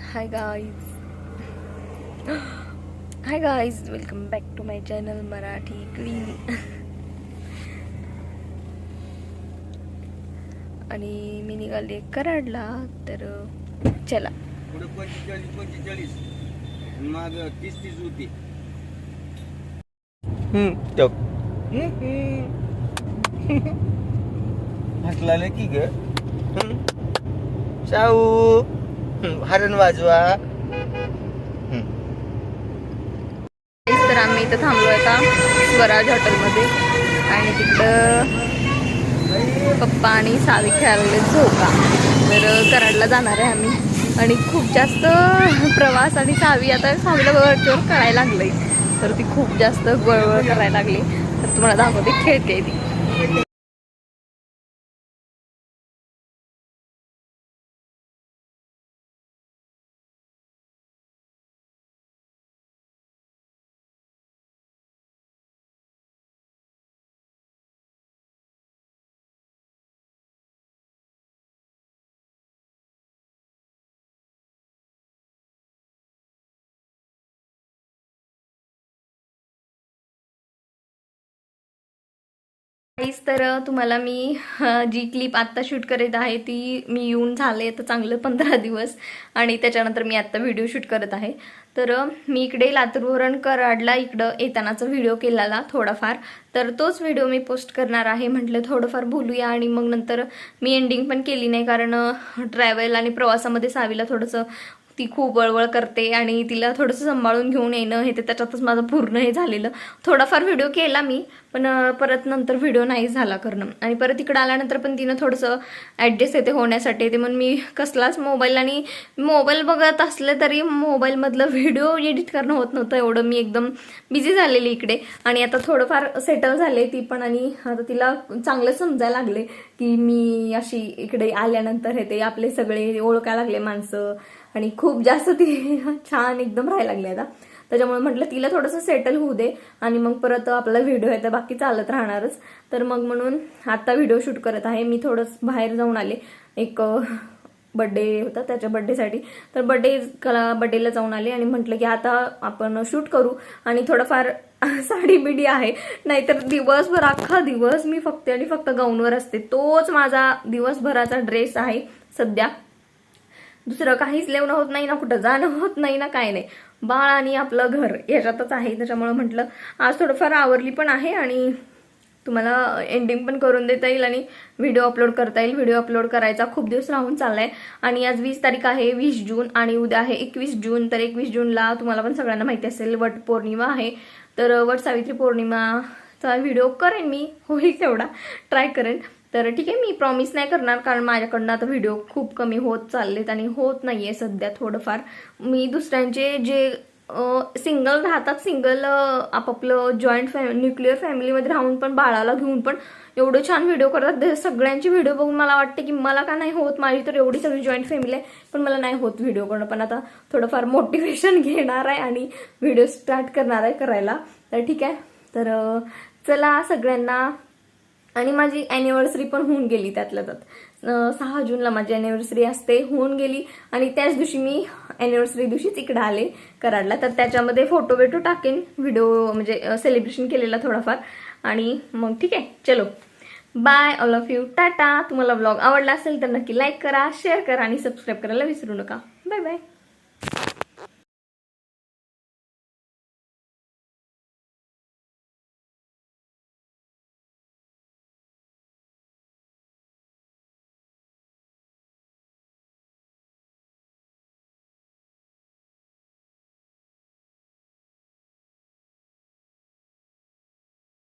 Hi guys hi guys welcome back to my channel Marathi queen आणि मी निघाले कराडला तर चला. पंचेचाळीस माग तीस तीस होती. हसला की ग. शाहू. हरण वाजवा. तर आम्ही इथं थांबलो आता स्वराज हॉटेलमध्ये. आणि तिकडं पप्पा आणि सावी खेळायला झोका. तर कराडला जाणार आहे आम्ही. आणि खूप जास्त प्रवास आणि सावी आता सावीला वरचवर करायला लागलंय. तर ती खूप जास्त गळवळ करायला लागली. तर तुम्हाला दाखवते खेळते ती. काहीच तर तुम्हाला मी जी क्लिप आत्ता शूट करत आहे ती मी येऊन झाले तर चांगलं पंधरा दिवस. आणि त्याच्यानंतर मी आत्ता व्हिडिओ शूट करत आहे. तर मी इकडे लातूरवरून कराडला इकडं येतानाचा व्हिडिओ केलेला थोडाफार. तर तोच व्हिडिओ मी पोस्ट करणार आहे. म्हटलं थोडंफार बोलूया आणि मग नंतर मी एंडिंग पण केली नाही कारण ट्रॅव्हल आणि प्रवासामध्ये सावीला थोडंसं ती खूप वळवळ करते आणि तिला थोडंसं सांभाळून घेऊन येणं हे ते त्याच्यातच माझं पूर्ण हे झालेलं. थोडाफार व्हिडिओ केला मी पण परत नंतर व्हिडिओ नाही झाला करणं. आणि परत इकडं आल्यानंतर पण तिनं थोडंसं ॲडजस्ट येते होण्यासाठी. ते म्हणून मी कसलाच मोबाईल आणि मोबाईल बघत असले तरी मोबाईलमधलं व्हिडिओ एडिट करणं होत नव्हतं एवढं. मी एकदम बिझी झालेली इकडे. आणि आता थोडंफार सेटल झाले ती पण आणि आता तिला चांगलं समजायला लागले. की मी अशी इकडे आल्यानंतर हे ते आपले सगळे ओळखायला लागले माणसं. आणि खूप जास्त ती छान एकदम राहायला लागली आता. त्याच्यामुळे म्हटलं तिला थोडंसं सेटल होऊ दे. आणि मग परत आपला व्हिडिओ आहे तर बाकी चालत राहणारच. तर मग म्हणून आता व्हिडिओ शूट करत आहे. मी थोडंसं बाहेर जाऊन आले. एक बड्डे होता त्याच्या बड्डेसाठी तर बड्डे बड्डेला जाऊन आले आणि म्हटलं की आता आपण शूट करू आणि थोडंफार साडी बिडी आहे. नाहीतर दिवसभर अख्खा दिवस मी फक्त आणि फक्त गाऊनवर असते. तोच माझा दिवसभराचा ड्रेस आहे सध्या. दुसरं काहीच लेवणं होत नाही ना कुठं जाणं होत नाही ना काय नाही. बाळ आणि आपलं घर याच्यातच आहे. त्याच्यामुळे म्हटलं आज थोडंफार आवरली पण आहे आणि तुम्हाला एंडिंग पण करून देता येईल आणि व्हिडिओ अपलोड करता येईल. व्हिडिओ अपलोड करायचा खूप दिवस राहून चाललाय. आणि आज वीस तारीख आहे वीस जून आणि उद्या आहे एकवीस जून. तर एकवीस जूनला तुम्हाला पण सगळ्यांना माहिती असेल वट पौर्णिमा आहे. तर वट सावित्री पौर्णिमाचा व्हिडिओ करेन मी. होईल तेवढा. ट्राय करेन. तर ठीक आहे मी प्रॉमिस नाही करणार कारण माझ्याकडनं आता व्हिडिओ खूप कमी होत चाललेत आणि होत नाहीये सध्या थोडंफार. मी दुसऱ्यांचे जे सिंगल राहतात सिंगल आपापलं जॉईंट फॅम न्यूक्लिअर फॅमिलीमध्ये राहून पण बाळाला घेऊन पण एवढं छान व्हिडिओ करतात. सगळ्यांचे सगळ्यांची व्हिडिओ बघून मला वाटते की मला का नाही होत? माझी तर एवढी सगळी जॉईंट फॅमिली आहे पण मला नाही होत व्हिडिओ करणं. पण आता थोडंफार मोटिवेशन घेणार आहे आणि व्हिडिओ स्टार्ट करणार आहे करायला. तर ठीक आहे. तर चला सगळ्यांना आणि माझी अॅनिव्हर्सरी पण होऊन गेली त्यातल्या त्यात. सहा जूनला माझी अॅनिव्हर्सरी असते होऊन गेली. आणि त्याच दिवशी मी अॅनिव्हर्सरी दिवशीच इकडे आले कराडला. तर त्याच्यामध्ये फोटो बिटो टाकेन व्हिडिओ म्हणजे सेलिब्रेशन केलेला थोडाफार. आणि मग ठीक आहे चलो. Bye all of you tata. तुम्हाला ब्लॉग आवडला असेल तर नक्की लाईक करा शेअर करा आणि सबस्क्राईब करायला विसरू नका. Bye bye